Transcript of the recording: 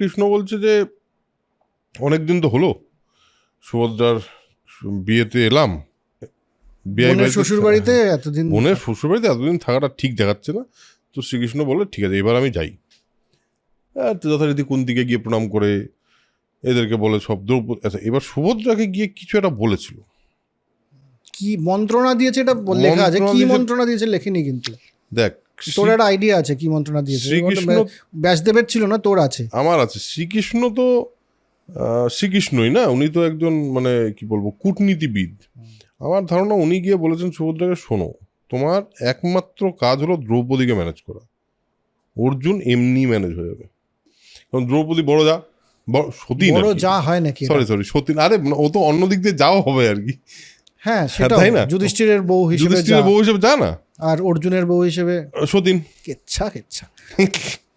কৃষ্ণ বলছে যে অনেক দিন তো হলো সুভদ্রার বিয়েতে এলাম। শ্বশুর বাড়িতে এতদিন বোনের শ্বশুর বাড়িতে এতদিন থাকাটা ঠিক দেখাচ্ছে না। তো শ্রীকৃষ্ণ বলে ঠিক আছে এবার আমি যাই। আর যথারীতি কোন দিকে গিয়ে প্রণাম করে এদেরকে বলে সব দ্রৌপদী আচ্ছা এবার সুভদ্রাকে গিয়ে কিছু একটা বলেছিল। কি মন্ত্রণা দিয়েছে এটা লেখা আছে? কি মন্ত্রণা দিয়েছে লেখিনি কিন্তু। দেখ তোর একটা আইডিয়া আছে কি মন্ত্রণা দিয়েছে? শ্রীকৃষ্ণ ব্যাসদেবের ছিল না তোর আছে? আমার আছে। শ্রীকৃষ্ণ তো শ্রীকৃষ্ণই না? উনি তো একজন মানে কি বলব কূটনীতিবিদ। আমার ধারণা উনি গিয়ে বলেছেন সুভদ্রাকে শোনো তোমার একমাত্র কাজ হলো দ্রৌপদীকে ম্যানেজ করা। অর্জুন এমনি ম্যানেজ হয়ে যাবে। কারণ দ্রৌপদী বড় যা বড় সতীন বড় যা হয় নাকি সরি সরি সতী আরে মানে ও তো অন্য দিক দিয়ে যাও হবে আর কি। হ্যাঁ সেটা তাই না? যুধিষ্ঠিরের বউ হিসেবে যুধিষ্ঠিরের বউ হিসেবে যা না? আর অর্জুনের বউ হিসেবে সতীন। কেচ্ছা কেচ্ছা।